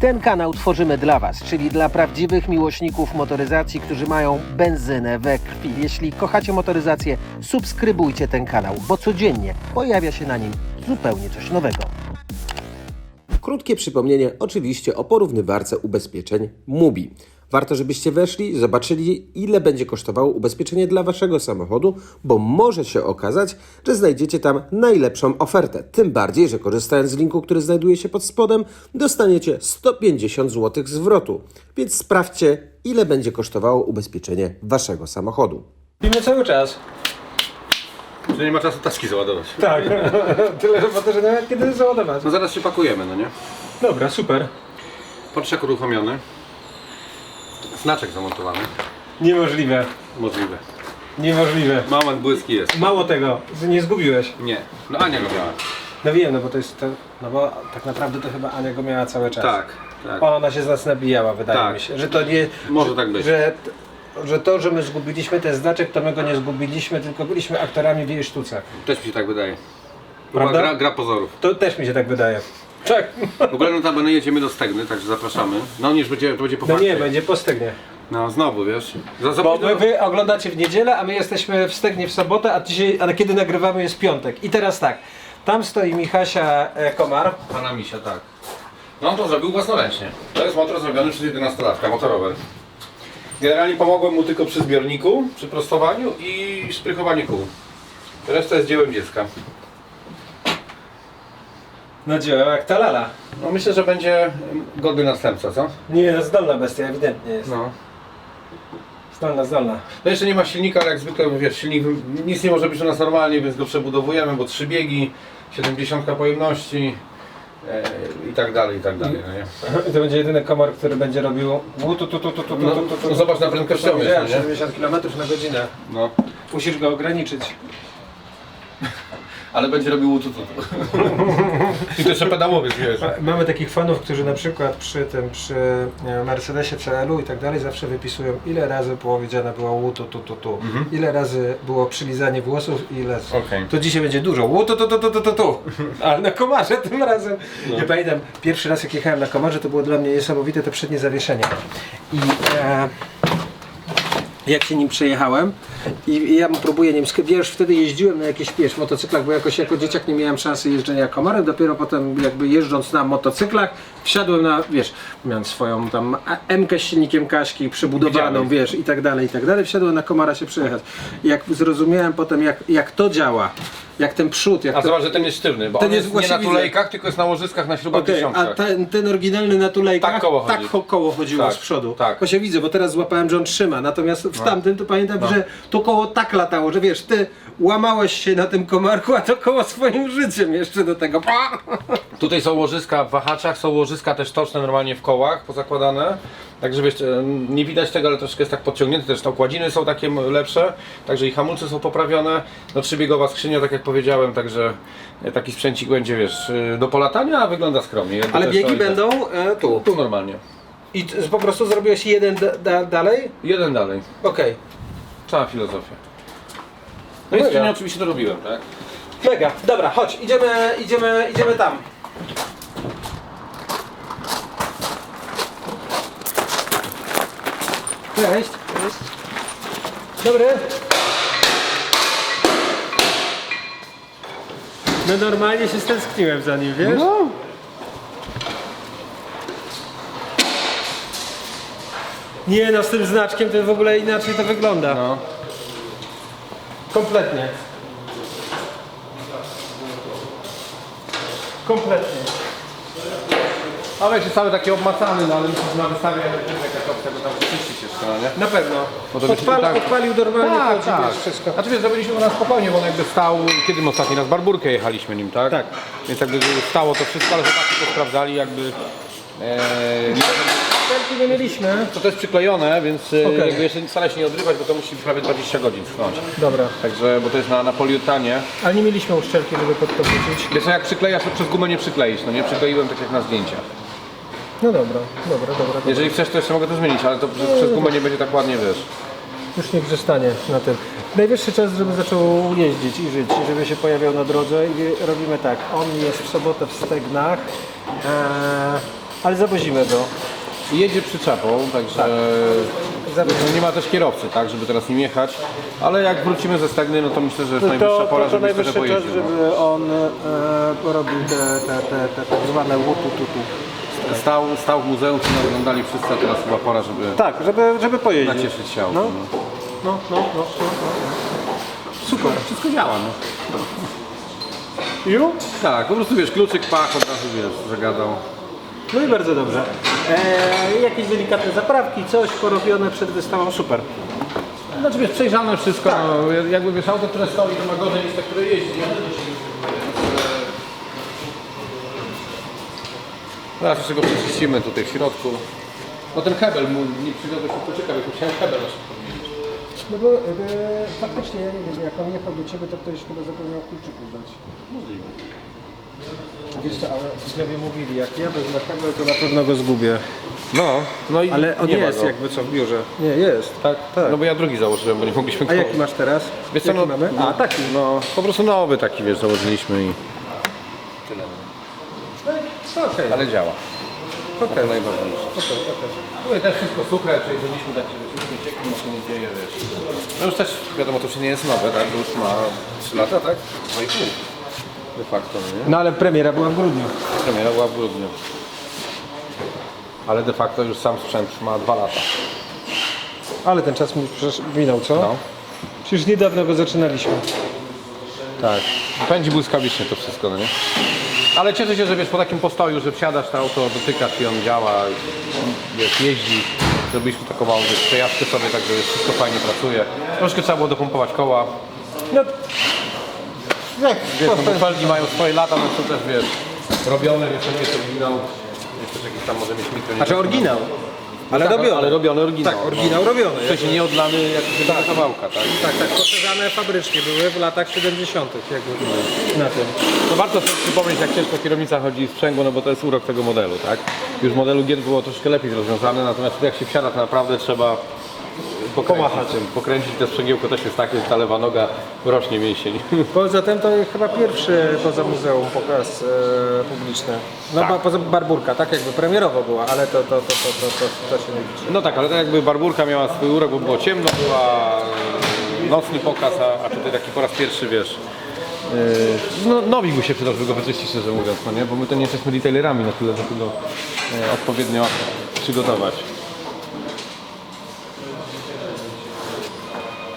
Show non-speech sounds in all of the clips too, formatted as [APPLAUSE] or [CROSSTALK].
Ten kanał tworzymy dla Was, czyli dla prawdziwych miłośników motoryzacji, którzy mają benzynę we krwi. Jeśli kochacie motoryzację, subskrybujcie ten kanał, bo codziennie pojawia się na nim zupełnie coś nowego. Krótkie przypomnienie oczywiście o porównywarce ubezpieczeń MUBI. Warto, żebyście weszli, zobaczyli, ile będzie kosztowało ubezpieczenie dla waszego samochodu, bo może się okazać, że znajdziecie tam najlepszą ofertę. Tym bardziej, że korzystając z linku, który znajduje się pod spodem, dostaniecie 150 zł zwrotu. Więc sprawdźcie, ile będzie kosztowało ubezpieczenie waszego samochodu. Pimy cały czas. Że nie ma czasu taski załadować. Tak. [LAUGHS] Tyle roboty, że nawet kiedy załadować. No zaraz się pakujemy, no nie? Dobra, super. Potrzek uruchomiony. Znaczek zamontowany. Niemożliwe. Możliwe. Niemożliwe. Moment błyski jest. Mało tego, że nie zgubiłeś. Nie. No Ania go miała. No wiem, no bo to jest to, no bo tak naprawdę to chyba Ania go miała cały czas. Tak, tak. Ona się z nas nabijała, wydaje Tak. mi się. Że to nie. Może że, tak być. Że, że to, że my zgubiliśmy ten znaczek, to my go nie zgubiliśmy, tylko byliśmy aktorami w jej sztuce. Też mi się tak wydaje. Prawda? gra, gra pozorów. To też mi się tak wydaje. Tak. W ogóle notabene jedziemy do Stegny, także zapraszamy. No nie, że będzie, to będzie po No fakcie. nie, będzie postygnie. No znowu, wiesz. Za, za, Bo wy, wy oglądacie w niedzielę, a my jesteśmy w Stegnie w sobotę, a dzisiaj, a kiedy nagrywamy jest piątek. I teraz tak, tam stoi Michasia e, Komar. Pana Misia, tak. No on to zrobił własnoręcznie. To jest motor zrobiony przez 11-latka, motorower. Generalnie pomogłem mu tylko przy zbiorniku, przy prostowaniu i szprychowaniu kół. Reszta jest dziełem dziecka. No dziełem jak ta lala. No myślę, że będzie godny następca, co? Nie, no zdolna bestia, ewidentnie jest. No. Zdolna, zdolna. No jeszcze nie ma silnika, ale jak zwykle, wiesz, silnik nic nie może być u nas normalnie, więc go przebudowujemy, bo trzy biegi, 70 pojemności e, i tak dalej, i tak dalej, no nie? I [LAUGHS] to będzie jedyny komar, który będzie robił wu, tu, tu, tu, tu, tu, tu, No, tu, tu, tu. no zobacz na prędkościomierz, Powiedziałem, no nie? 70 km na godzinę. No. Musisz go ograniczyć. Ale będzie robił tu, tu, tu. I to jeszcze pedałowiec, wiesz. Mamy takich fanów, którzy na przykład przy tym, przy e, Mercedesie CL-u i tak dalej zawsze wypisują ile razy powiedziane było wu, tu, tu, tu, tu. Ile razy było przylizanie włosów i ile... Okej. To dzisiaj będzie dużo. Wu, tu, tu, tu, tu, tu, tu, tu. Ale na komarze [LAUGHS] tym razem. Ja pamiętam, pierwszy raz jak jechałem na komarze, to było dla mnie niesamowite to przednie zawieszenie. I e, jak się nim przejechałem i i ja mu próbuję nim, sk- wiesz, wtedy jeździłem na jakichś wiesz, motocyklach, bo jakoś jako dzieciak nie miałem szansy jeżdżenia komarem, dopiero potem jakby jeżdżąc na motocyklach wsiadłem na, wiesz, miałem swoją tam M-kę z silnikiem Kaśki przebudowaną, Widziałem. wiesz, i tak dalej, i tak dalej, wsiadłem na komara się przejechać. I jak zrozumiałem potem, jak, jak to działa, jak ten przód, jak A to... zobacz, że ten jest sztywny, bo Ten on jest jest nie na właśnie tulejkach, tylko jest na łożyskach, na śrubach Okej, a dziesiątkach. ten, ten oryginalny na tulejkach Tak koło chodzi. tak ho- koło chodziło Tak, z przodu. tak. Się widzę, bo teraz złapałem, że on trzyma, natomiast w tamtym to pamiętam, że to koło tak latało, że wiesz, ty łamałeś się na tym komarku, a to koło swoim życiem jeszcze do tego. Tutaj są łożyska w wahaczach, są łożyska też toczne normalnie w kołach pozakładane. Także wiesz, e, nie widać tego, ale troszkę jest tak podciągnięte, też te okładziny są takie lepsze, także i hamulce są poprawione. No trzybiegowa skrzynia, tak jak powiedziałem, także e, taki sprzęcik będzie, wiesz, e, do polatania, a wygląda skromnie. Ale biegi będą e, tu. Tu normalnie. I po prostu zrobiłeś jeden da, da, dalej? Jeden dalej. Okej. Cała filozofia. No i skrzynię oczywiście dorobiłem, tak? Mega. Dobra, chodź, idziemy, idziemy, idziemy tam. Cześć. Dobry. No normalnie się stęskniłem za nim, wiesz? No. Nie no, z tym znaczkiem to w ogóle inaczej to wygląda. No. Kompletnie. Kompletnie. Ale jest cały taki obmacany, no ale myślę, że na wystawie jakaś opcja go tam wyczyścić jeszcze, no nie? Na pewno. Bo to by się Odpal, tak- Odpalił normalnie, Tak, chodzi, tak. wiesz, wszystko. Znaczy wiesz, zrobiliśmy go na spokojnie, bo on jakby stał, kiedy my ostatni raz Barburkę jechaliśmy nim, tak? Tak. Więc jakby stało to wszystko, ale chłopaki to sprawdzali jakby... E, nie, Felki nie mieliśmy. to, to jest przyklejone, więc e, Okej. jakby jeszcze wcale się nie odrywać, bo to musi prawie 20 godzin trwać. Dobra. Także, bo to jest na, na poliutanie. Ale nie mieliśmy uszczelki, żeby pod to wrzucić. Wiesz, jak przyklejasz, to przez gumę nie przykleisz, no nie? Przykleiłem tak jak na zdjęciach. No dobra, dobra, dobra. dobra. Jeżeli chcesz, to jeszcze mogę to zmienić, ale to przez, przez gumę nie będzie tak ładnie, wiesz. Już niech zostanie na tym. Najwyższy czas, żeby zaczął jeździć i żyć, żeby się pojawiał na drodze i robimy tak. On jest w sobotę w Stegnach. Eee, Ale zawozimy go. I jedzie przyczepą, także no, nie ma też kierowcy, tak, żeby teraz nim jechać. Ale jak wrócimy ze Stegny, no to myślę, że jest To, najwyższa to, pora, to żeby najwyższy czas, pojeździł. no. żeby on e, porobił te, te, te, te tak zwane łutu tutu. Stał, stał w muzeum, co oglądali wszyscy, a teraz chyba pora, żeby Tak, żeby, żeby pojeździć. nacieszyć się No, autem. no, no, no, no, no. Super. Wszystko działa, no. Ju? Tak, po prostu wiesz, kluczyk pach, od razu wiesz, zagadał. No i bardzo dobrze. E, jakieś delikatne zaprawki, coś porobione przed wystawą, super. Znaczy wiesz, przejrzane wszystko, no, jakby wiesz, auto, które stoi, to ma gorzej niż te, które jeździ. Teraz jeszcze go przeczyścimy tutaj w środku. No ten hebel mu nie przywiodł się kluczyka, więc musiałem hebel podmienić. No bo e, faktycznie, ja nie wiem, jak on jechał do Ciebie, to ktoś chyba zapomniał kluczyków dać. Możliwe. Wiesz co, ale widzowie mówili, jak ja wezmę kabel, to na pewno go zgubię. No, no i Ale on nie ma jest go. jakby co w biurze. Nie, jest. Tak? Tak. No bo ja drugi założyłem, bo nie mogliśmy A jaki masz teraz? Wiesz co, jaki no, mamy? A, taki. No, po prostu nowy taki, wiesz, założyliśmy i... No, okej. Ale działa. Okej. To najważniejsze. Tutaj też wszystko suche, przejrzeliśmy tak, żeby się nie ciekło, nic się nie dzieje, wiesz. No już też, wiadomo, to już nie jest nowe, tak? To już ma 3 lata, tak? 2,5. De facto, no nie? No ale premiera była w grudniu. Premiera była w grudniu. Ale de facto już sam sprzęt ma 2 lata. Ale ten czas mi przecież minął, co? No. Przecież niedawno go zaczynaliśmy. Tak. Pędzi błyskawicznie to wszystko, no nie? Ale cieszę się, że wiesz, po takim postoju, że wsiadasz to auto, dotykasz i on działa, wiesz, jeździ. Zrobiliśmy taką małą wiesz, przejażdżkę sobie, także wiesz, wszystko fajnie pracuje. Troszkę trzeba było dopompować koła. No, jak Wiesz, no, postęp- bo felgi mają swoje lata, no są też, wiesz, robione, wiesz, to nie jest oryginał. Też jakiś tam może mieć mikro... Znaczy oryginał. Ale tak, robiony. Ale robiony oryginał. Tak, oryginał robiony. No. Wcześniej nie odlany jakiś tak. kawałka, tak? Tak, tak, poszerzane fabrycznie były w latach 70. jakby na tym. No warto sobie przypomnieć, jak ciężko kierownica chodzi z sprzęgło, no bo to jest urok tego modelu, tak? Już w modelu G było troszkę lepiej rozwiązane, natomiast jak się wsiada, to naprawdę trzeba Pomachać. tym, pokręcić to sprzęgiełko też jest takie, że ta lewa noga rośnie mięsień. [LAUGHS] Poza tym to chyba pierwszy poza muzeum pokaz e, publiczny. No Tak. ba, poza Barburka, tak jakby premierowo była, ale to, to, to, to, to, to, to się nie liczy. No tak, ale tak jakby Barburka miała swój urok, bo było ciemno, była e, nocny pokaz, a, a tutaj taki po raz pierwszy, wiesz, e, no, nowik by się przydał, żeby go wyczyścić, szczerze mówiąc, no nie? Bo my to nie jesteśmy detailerami na tyle, żeby go e, odpowiednio przygotować.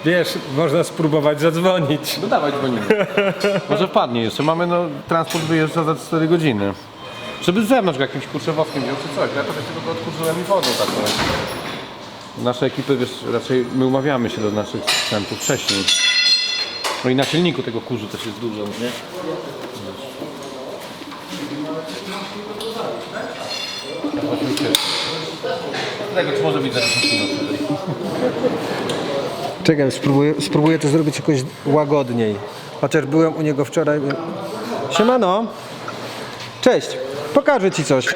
Wiesz, można spróbować zadzwonić. No dawaj dzwonimy. Może wpadnie jeszcze. Mamy no, transport wyjeżdża za 4 godziny. Żeby z zewnątrz go jakimś kurczewowskim wziął czy coś. Ja to tylko go odkurzyłem i wodą taką. Nasze ekipy, wiesz, raczej my umawiamy się do naszych sprzętów wcześniej. No i na silniku tego kurzu też jest dużo, nie? Tego czy może być za 10 minut wtedy. Czekaj, spróbuję, spróbuję to zrobić jakoś łagodniej. Chociaż byłem u niego wczoraj. Siemano. Cześć. Pokażę ci coś.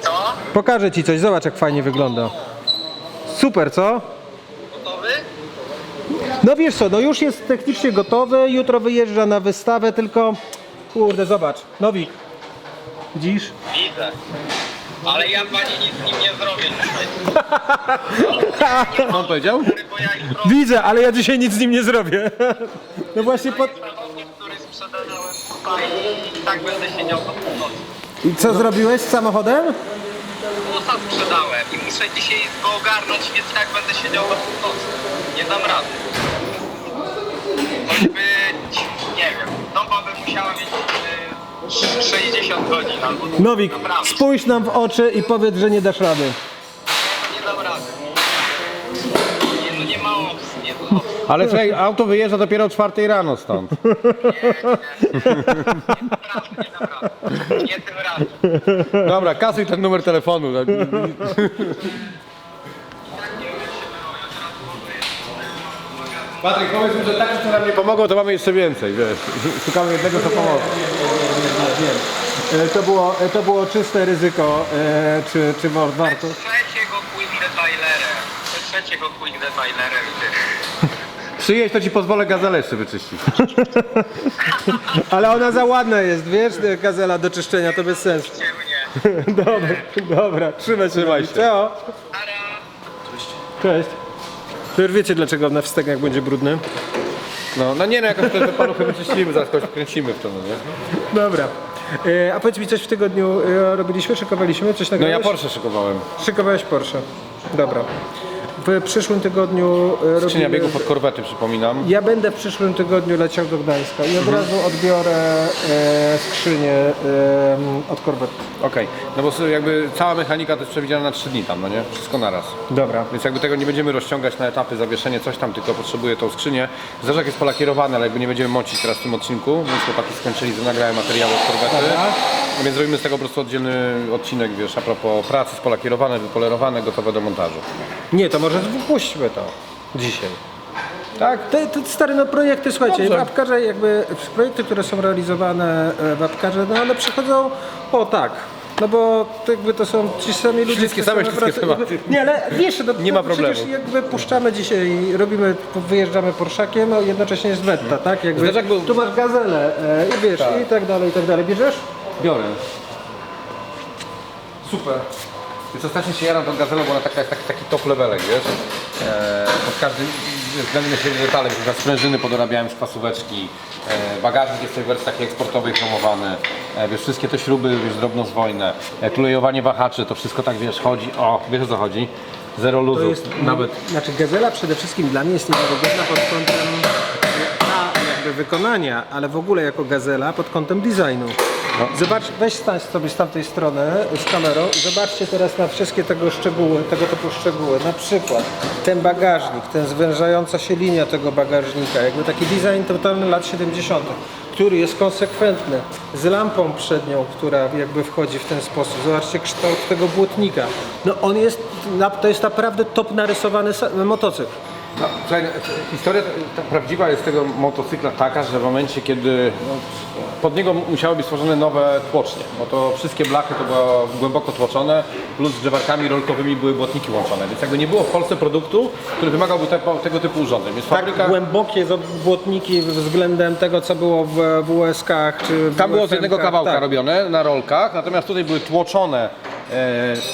Co? Pokażę ci coś. Zobacz jak fajnie wygląda. Super, co? Gotowy? No wiesz co, no już jest technicznie gotowy. Jutro wyjeżdża na wystawę, tylko kurde, zobacz. Nowik. Widzisz? Widzę. Ale ja pani nic z nim nie zrobię dzisiaj. [LAUGHS] On powiedział? Bo ja ich robię Widzę, ale ja dzisiaj nic z nim nie zrobię. [LAUGHS] No właśnie pod... samochód, który sprzedałem tutaj i tak będę siedział do północy. I co zrobiłeś z samochodem? Busa sprzedałem i muszę dzisiaj go ogarnąć, więc tak będę siedział do północy. Nie dam rady. Godzin albo... Nowik, Naprawdę, spójrz nam w oczy i powiedz, że nie dasz rady. nie dam rady. Nie, no nie ma opcji, nie ma opcji. Ale słuchaj, auto wyjeżdża dopiero o 4 rano stąd. Naprawdę, nie dam rady. Nie tym razem. Dobra, kasuj ten numer telefonu. Patryk, powiedz mi, że tak, co nam nie pomogą, to mamy jeszcze więcej, wiesz. Szukamy jednego, co pomoże. E, To było, e, to było czyste ryzyko, e, czy, czy wa- warto. Trzeciego quick detailerem. Trzeciego quick detailerem. Przyjedź, to ci pozwolę gazelę jeszcze wyczyścić. [LAUGHS] Ale ona za ładna jest, wiesz, gazela do czyszczenia, to bez sensu. [LAUGHS] Dobra, dobra, trzymaj się. Trzymaj się. Ciao. Cześć. To już wiecie dlaczego na wstegach będzie brudny? No, no nie no, jakoś te paluchy wyczyścimy, zaraz kogoś wkręcimy w to, no nie? Dobra. E, a powiedz mi coś w tygodniu e, robiliśmy, szykowaliśmy, coś No nagrałeś? ja Porsche szykowałem. Szykowałeś Porsche. Dobra. W przyszłym tygodniu e, Skrzynia robimy... biegów od korwety, przypominam. Ja będę w przyszłym tygodniu leciał do Gdańska i od razu odbiorę e, skrzynię e, od korwety. Okej, no bo sobie jakby cała mechanika to jest przewidziana na 3 dni tam, no nie? Wszystko naraz. Dobra. Więc jakby tego nie będziemy rozciągać na etapy, zawieszenie, coś tam, tylko potrzebuję tą skrzynię. Zderzak jest polakierowany, ale jakby nie będziemy mącić teraz w tym odcinku, więc chłopaki skończyli, że nagrałem materiały od korwety. Dobra. No więc zrobimy z tego po prostu oddzielny odcinek, wiesz, a propos pracy, spolakierowane, wypolerowane, gotowe do montażu. Nie, to może wypuśćmy to dzisiaj. Tak? Te, te stare no, projekty, słuchajcie, Dobrze. apkarze jakby projekty, które są realizowane e, w apkarze, no one przychodzą, o tak, no bo to jakby to są ci sami ludzie, Wszystkie którzy same, są wszystkie naprawdę- tematy. Nie, ale wiesz, no, Nie ma no, przecież problemu. jakby puszczamy dzisiaj, robimy, wyjeżdżamy Porszakiem, a jednocześnie jest Wetta, tak? Jakby, był- Tu masz gazelę e, i wiesz, i tak dalej, i tak dalej. Bierzesz? Biorę. Super. Więc ostatnio się jaram tą gazelą, bo ona taka, jest taki, taki top levelek, wiesz? E, pod każdym względem się detale, na sprężyny podorabiałem z kwasóweczki, e, bagażnik jest w tej wersji takiej eksportowej chromowany, e, wiesz, wszystkie te śruby, wiesz, drobnozwojne, e, tulejowanie wahaczy, to wszystko tak, wiesz, chodzi, o, wiesz o co chodzi? Zero luzu, To jest nawet Znaczy gazela przede wszystkim dla mnie jest niewiarygodna pod kątem wykonania, ale w ogóle jako gazela pod kątem designu. Zobacz, weź stań sobie z tamtej strony z kamerą i zobaczcie teraz na wszystkie tego szczegóły, tego typu szczegóły. Na przykład ten bagażnik, ten zwężająca się linia tego bagażnika, jakby taki design totalny lat 70., który jest konsekwentny z lampą przednią, która jakby wchodzi w ten sposób. Zobaczcie kształt tego błotnika. No on jest, to jest naprawdę top narysowany motocykl. No, słuchaj, no, historia ta, prawdziwa jest tego motocykla taka, że w momencie, kiedy no, pod niego musiały być stworzone nowe tłocznie, bo to wszystkie blachy to było głęboko tłoczone, plus z grzewarkami rolkowymi były błotniki łączone, więc jakby nie było w Polsce produktu, który wymagałby te, tego typu urządzeń. Więc Tak fabryka... głębokie błotniki względem tego, co było w, w USK-ach czy w Tam było z jednego kawałka tak. robione na rolkach, natomiast tutaj były tłoczone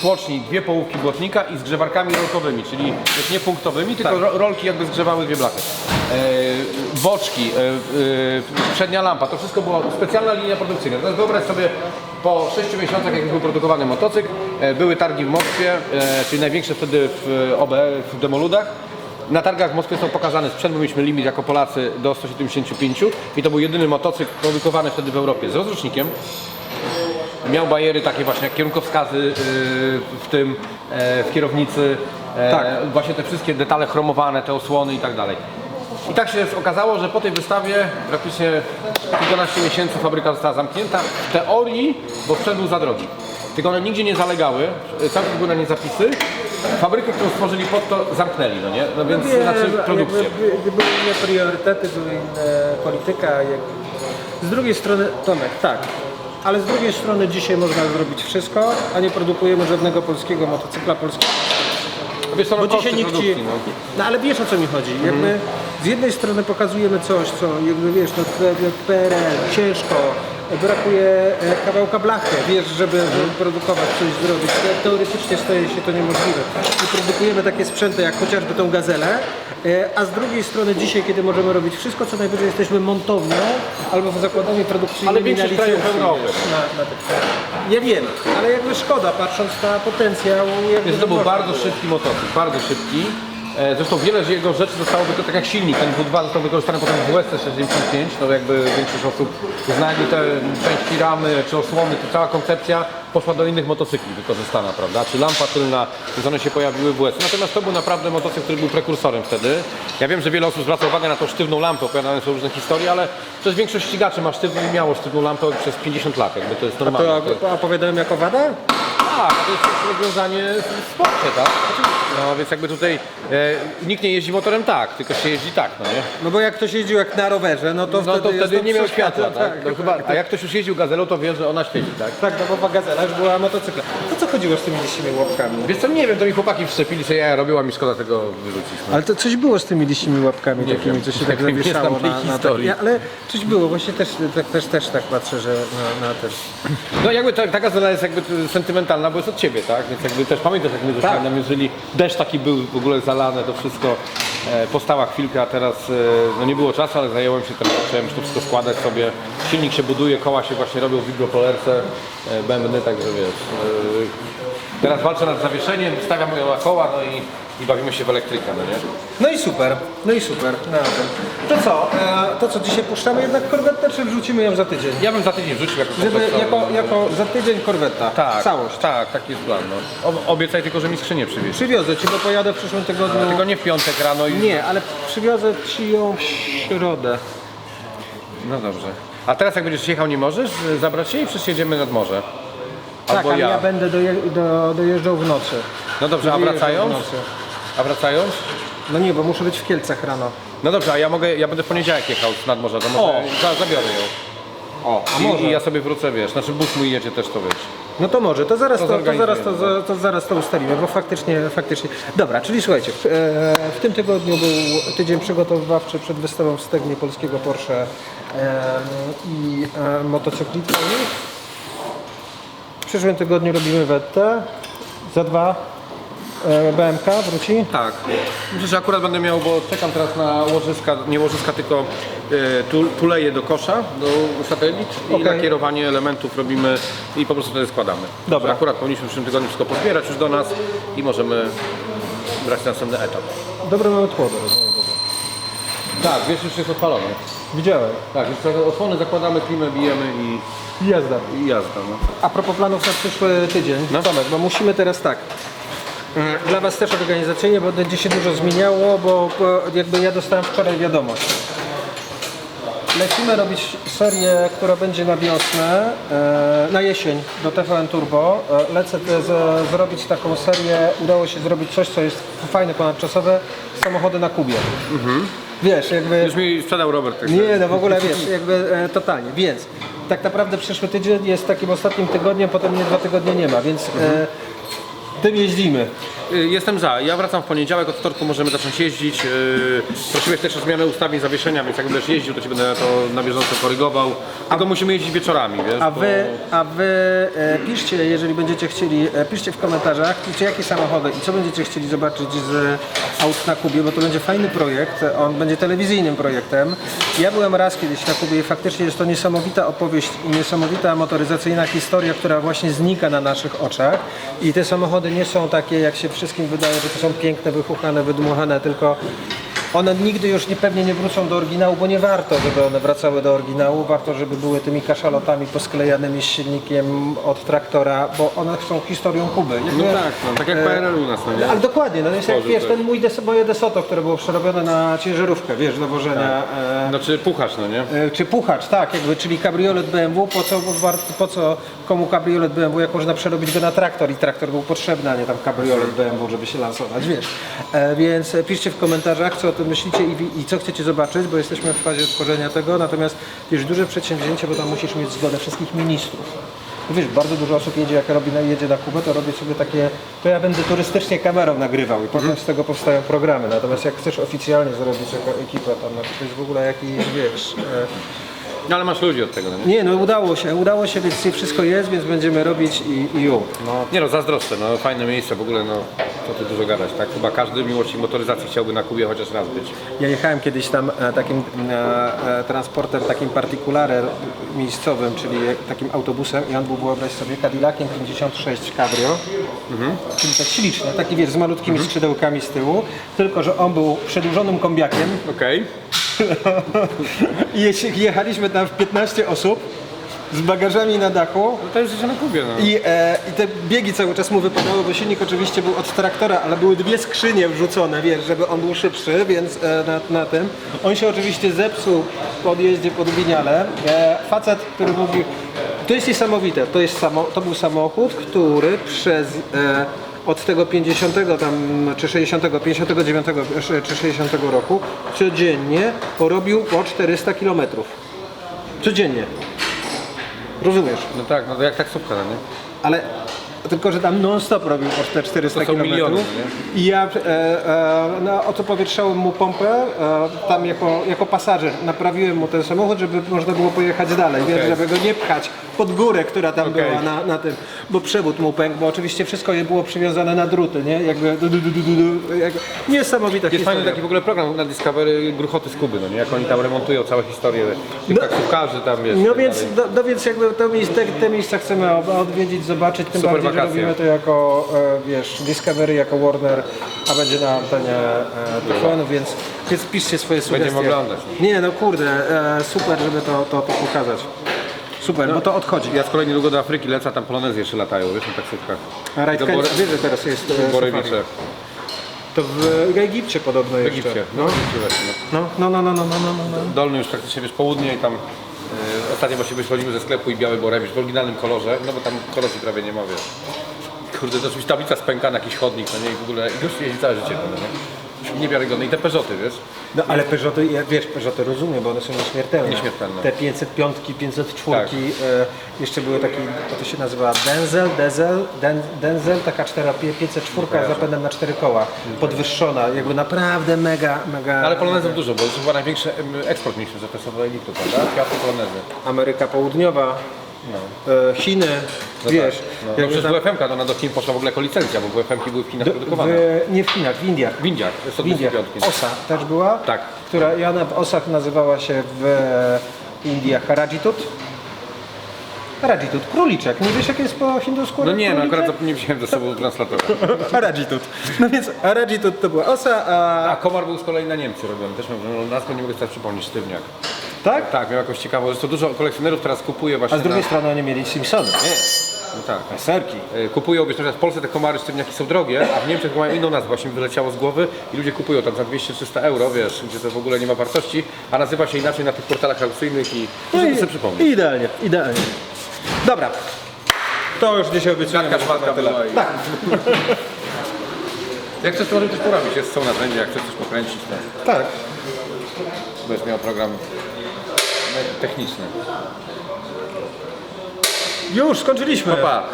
tłoczni dwie połówki błotnika i z grzewarkami rolkowymi, czyli też nie punktowymi, tylko Tak. ro, rolki jakby zgrzewały dwie blachy. E, boczki, e, e, przednia lampa, to wszystko było specjalna linia produkcyjna. Teraz wyobraź sobie po 6 miesiącach, jak był produkowany motocykl, e, były targi w Moskwie, e, czyli największe wtedy w OB, w Demoludach. Na targach w Moskwie są pokazane sprzęt, bo mieliśmy limit jako Polacy do 175 i to był jedyny motocykl produkowany wtedy w Europie z rozrusznikiem. Miał bajery takie właśnie jak kierunkowskazy yy, w tym, e, w kierownicy, e, Tak. właśnie te wszystkie detale chromowane, te osłony i tak dalej. I tak się okazało, że po tej wystawie praktycznie kilkanaście miesięcy fabryka została zamknięta. W teorii, bo sprzęt był za drogi. Tylko one nigdzie nie zalegały, cały czas były na nie zapisy. Fabrykę, którą stworzyli pod to, zamknęli, no nie? No więc Nie, znaczy jakby produkcję. by- były inne priorytety, były inne polityka. Jak... Z drugiej strony, Tomek, tak. Ale z drugiej strony dzisiaj można zrobić wszystko, a nie produkujemy żadnego polskiego motocykla polskiego. Wiesz, co, no Bo dzisiaj nikt ci... produkcji, no. No ale wiesz o co mi chodzi. Jakby z jednej strony pokazujemy coś, co jakby wiesz, no jak PRL, ciężko, brakuje e, kawałka blachy, wiesz, żeby, produkować coś zrobić. Te- Teoretycznie staje się to niemożliwe. I produkujemy takie sprzęty jak chociażby tą gazelę, e, a z drugiej strony dzisiaj, kiedy możemy robić wszystko, co najwyżej jesteśmy montownią albo zakładami produkcyjnymi Ale większość na krajów Europy. wiesz, Na, na tych. Ja wiem, ale jakby szkoda, patrząc na potencjał. Jakby Więc to był bardzo szybki motocykl, bardzo szybki. E, Zresztą wiele z jego rzeczy zostało tak jak silnik, ten W2 został wykorzystany potem w WSC 65, to jakby większość osób zna jakby te części ramy czy osłony, to cała koncepcja poszła do innych motocykli wykorzystana, prawda? Czy lampa tylna, więc one się pojawiły w WSC. Natomiast to był naprawdę motocykl, który był prekursorem wtedy. Ja wiem, że wiele osób zwraca uwagę na tą sztywną lampę, opowiadane są różne historie, ale przecież większość ścigaczy ma sztywną i miało sztywną lampę przez 50 lat, jakby to jest normalne. To opowiadałem jako wada? Tak, to jest też rozwiązanie w sporcie, tak? No więc jakby tutaj e, nikt nie jeździ motorem tak, tylko się jeździ tak, no nie? No bo jak ktoś jeździł jak na rowerze, no to No wtedy, to jest wtedy nie miał światła, tak? No, chyba, a jak ktoś już jeździł gazelą, to wie, że ona świeci, tak? Tak, no bo gazela już była motocykla. To co chodziło z tymi liścimi łapkami? Wiesz co, nie wiem, to mi chłopaki wszczepili, że ja robiła mi szkoda tego wyrzucić. No. Ale to coś było z tymi liścimi łapkami Nie takimi, wiem. co się tak zawieszało na, na historii. takie- Ale coś było, właśnie też, tak, też, też tak patrzę, że na, na też. No jakby ta, ta gazela jest jakby t- sentymentalna, bo jest od ciebie, tak? Więc jakby też pamiętasz jak my Tak. zostałem namierzyli, deszcz taki był w ogóle zalane, to wszystko e, postała chwilkę, a teraz e, no nie było czasu, ale zająłem się teraz, zacząłem to wszystko składać sobie. Silnik się buduje, koła się właśnie robią w vibropolerce, e, bębny, także wiesz. E, teraz walczę nad zawieszeniem, stawiam na koła, no i, i bawimy się w elektrykę, no nie? No i super, no i super. Na tym. To co, e, to co dzisiaj puszczamy jednak korwetę, czy wrzucimy ją za tydzień? Ja bym za tydzień wrzucił jako Żeby jako, jako za tydzień korweta. Tak, Całość. Tak, taki jest plan. No. O, obiecaj tylko, że mi skrzynię przywieźć. Przywiozę ci, bo pojadę w przyszłym tygodniu. Tylko nie w piątek rano i... Nie, ale przywiozę ci ją w środę. No dobrze. A teraz jak będziesz jechał, nie możesz y, zabrać się i przecież jedziemy nad morze. Tak, Albo ale ja, ja. będę doje, do, dojeżdżał w nocy. No dobrze, a Dojeżdżał wracając? w nocy. A wracając? No nie, bo muszę być w Kielcach rano. No dobrze, a ja mogę, ja będę w poniedziałek jechał nad morze, to może O. za, zabiorę ją. O, a I, może. I ja sobie wrócę, wiesz, znaczy bus mój jedzie też, to wiesz. No to może, to zaraz To to, to, zaraz, to, zorganizujemy, to zaraz to ustalimy, bo faktycznie, faktycznie. Dobra, czyli słuchajcie, w, e, w tym tygodniu był tydzień przygotowawczy przed wystawą w Stegnie polskiego Porsche e, i e, motocykli twoich. W przyszłym tygodniu robimy Wettę. Za dwa BMK wróci. Tak. Myślę, że akurat będę miał, bo czekam teraz na łożyska, nie łożyska, tylko e, tu, tuleje do kosza, do satelit i Okej. lakierowanie elementów robimy i po prostu wtedy składamy. Dobra. Akurat powinniśmy w przyszłym tygodniu wszystko pozbierać już do nas i możemy brać następny etap. Dobre mamy tło. Tak, wiesz, już jest odpalone. Widziałem. Tak, już sobie osłony zakładamy, klimę bijemy i, Jazda. i jazda. No. A propos planów na przyszły tydzień, No. Tomek, bo musimy teraz tak. Dla Was też organizacyjnie, bo będzie się dużo zmieniało, bo jakby ja dostałem wczoraj wiadomość. Lecimy robić serię, która będzie na wiosnę, e, na jesień do TVN Turbo. E, Lecę z, zrobić taką serię, udało się zrobić coś, co jest fajne, ponadczasowe, samochody na Kubie. Wiesz, jakby... Już mi sprzedał Robert. także- Nie, no w ogóle wiesz, [LAUGHS] jakby e, totalnie. Więc tak naprawdę przyszły tydzień jest takim ostatnim tygodniem, potem mnie dwa tygodnie nie ma, więc e, tym jeździmy. Y, Jestem za. Ja wracam w poniedziałek, od wtorku możemy zacząć jeździć. Yy, Prosiłeś też o zmianę ustawień zawieszenia, więc jak będziesz jeździł, to ci będę to na bieżąco korygował. Tylko musimy jeździć wieczorami, wiesz? A wy, a wy e, piszcie, jeżeli będziecie chcieli, e, piszcie w komentarzach, piszcie jakie samochody i co będziecie chcieli zobaczyć z aut na Kubie, bo to będzie fajny projekt, on będzie telewizyjnym projektem. Ja byłem raz kiedyś na Kubie i faktycznie jest to niesamowita opowieść i niesamowita motoryzacyjna historia, która właśnie znika na naszych oczach i te samochody nie są takie, jak się wszystkim wydaje, że to są piękne, wychuchane, wydmuchane, tylko one nigdy już nie, pewnie nie wrócą do oryginału, bo nie warto, żeby one wracały do oryginału. Warto, żeby były tymi kaszalotami posklejanymi z silnikiem od traktora, bo one są historią Kuby. No tak, no, tak jak PRL u nas, no nie? Ale dokładnie, no jest jak wiesz, ten mój des, moje Desoto, które było przerobione na ciężarówkę, wiesz, do wożenia. E, Znaczy puchacz, no nie? e, czy puchacz, tak, jakby, czyli kabriolet BMW, po co, po co komu kabriolet BMW, jak można przerobić go na traktor i traktor był potrzebny, a nie tam kabriolet BMW, żeby się lansować, wiesz. E, więc e, piszcie w komentarzach, co o tym myślicie i, i co chcecie zobaczyć, bo jesteśmy w fazie tworzenia tego, natomiast wiesz, duże przedsięwzięcie, bo tam musisz mieć zgodę wszystkich ministrów. Wiesz, bardzo dużo osób jedzie, jak robi, jedzie na Kubę, to robi sobie takie, to ja będę turystycznie kamerą nagrywał i potem z tego powstają programy. Natomiast jak chcesz oficjalnie zrobić jako ekipę, tam no, to jest w ogóle jakiś, wiesz... E, No ale masz ludzi od tego, no nie? nie, no udało się, udało się, więc wszystko jest, więc będziemy robić i, i ju. No, Nie no, zazdroszczę, no fajne miejsce w ogóle, no co tu dużo gadać, tak? Chyba każdy miłości motoryzacji chciałby na Kubie chociaż raz być. Ja jechałem kiedyś tam e, takim e, e, transportem, takim partikularem miejscowym, czyli takim autobusem i on był, wyobraź sobie, Cadillaciem 56 Cabrio, czyli tak śliczny, taki wiesz, z malutkimi skrzydełkami z tyłu, tylko że on był przedłużonym kombiakiem Okej. I jechaliśmy tam w 15 osób z bagażami na dachu No to już życie na Kubie, no. I, e, I te biegi cały czas mu wypadały, bo silnik oczywiście był od traktora, ale były dwie skrzynie wrzucone, wiesz, żeby on był szybszy, więc e, na, na tym. On się oczywiście zepsuł po odjeździe pod Winiale. E, facet, który mówi, To jest niesamowite. To, jest samo, to był samochód, który przez e, od tego 50 tam, czy 60, 59 czy 60 roku codziennie porobił po 400 km. Codziennie. Rozumiesz? No tak, no to jak taksówka, no nie? Ale tylko, że tam non-stop robił po te 400 To są km. miliony, I ja e, e, no, mu pompę e, tam jako, jako pasażer. Naprawiłem mu ten samochód, żeby można było pojechać dalej, wiesz, Okej. żeby go nie pchać pod górę, która tam Okej. była na, na tym, bo przewód mu pękł, bo oczywiście wszystko je było przywiązane na druty, nie? Jakby du, du, du, du, du, du, jak, niesamowita Jest fajny taki w ogóle program na Discovery Gruchoty z Kuby, no nie? Jak oni tam remontują całe historie tych taksówkarzy tam, wiesz. No tak więc, no, no więc jakby to miejsce, te, te miejsca chcemy ob- odwiedzić, zobaczyć, tym Super bardziej, wakacje. robimy to jako, e, wiesz, Discovery, jako Warner, a będzie na antenie e, TVN, więc, więc piszcie swoje sugestie. Będziemy oglądać. Nie, no kurde, e, super, żeby to, to, to pokazać. Super, bo to odchodzi. Ja z kolei niedługo do Afryki lecę, a tam polonezy jeszcze latają, wiesz, na taksówkach. A Do Kenia, Bore- wiesz, że teraz jest e, safari. To w Egipcie podobno W jeszcze. Egipcie. No, w Egipcie właśnie, no. No, no, no, no, no, no, no, no. Dolny już praktycznie wiesz południe i tam ostatnio właśnie wychodzimy ze sklepu i biały borewicz w oryginalnym kolorze, no bo tam korozji prawie nie ma, wiesz. Kurde, to oczywiście tablica spękana, jakiś chodnik, no nie, i w ogóle i gościu jeździ całe życie, no nie. Niewiarygodne. I te Peugeoty, wiesz. No ale Peugeoty, ja, wiesz, Peugeoty rozumiem, bo one są nieśmiertelne. Nieśmiertelne. Te 505, 504, Tak. e, jeszcze były taki, to się nazywa Denzel, Denzel, Den, Denzel, taka 4, 504 z zapędem na cztery koła, podwyższona, jakby naprawdę mega, mega... Ale polonezów dużo, bo to chyba największy em, eksport mieliśmy, to są do Egiptu, prawda? Kwiaty polonezy. Ameryka Południowa, e, Chiny, No wiesz, tak, no. no jakby przez tam- WFM-ka to ona do Chin poszła w ogóle jako licencja, bo WFM-ki były w Chinach w, produkowane. nie w Chinach, w Indiach. W Indiach, W Indiach. 125. Osa też była, Tak. która ja na Osach nazywała się w Indiach Harajitut. Harajitut, króliczek. Nie wiesz jak jest po hindusku? No nie, no akurat nie wziąłem ze sobą translatora. [LAUGHS] Harajitut. No więc Harajitut to była osa, a... A komar był z kolei na Niemcy robiony, też miał no, nazwę, nie mogę sobie przypomnieć, sztywniak. Tak? Tak, miał jakąś ciekawą, zresztą dużo kolekcjonerów teraz kupuje właśnie A z drugiej na... strony oni mieli Simpsony, nie? No tak. Serki. E, Kupują, wiesz, na przykład w Polsce te komary sztywniaki są drogie, a w Niemczech mają inną nazwę, właśnie mi wyleciało z głowy i ludzie kupują tam za 200-300 euro, wiesz, gdzie to w ogóle nie ma wartości, a nazywa się inaczej na tych portalach aukcyjnych i no i, sobie przypomnieć. Idealnie, idealnie. Dobra. To już dzisiaj obiecujemy. Gadka szmatka tyle. była i... Tak. [LAUGHS] Jak chcesz, to możemy coś porobić, jest, są narzędzia, jak chcesz coś pokręcić, to Tak. będziesz miał program techniczny. Już, skończyliśmy. Pa!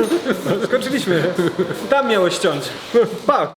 [LAUGHS] Skończyliśmy. Tam miałeś ściąć. Pa.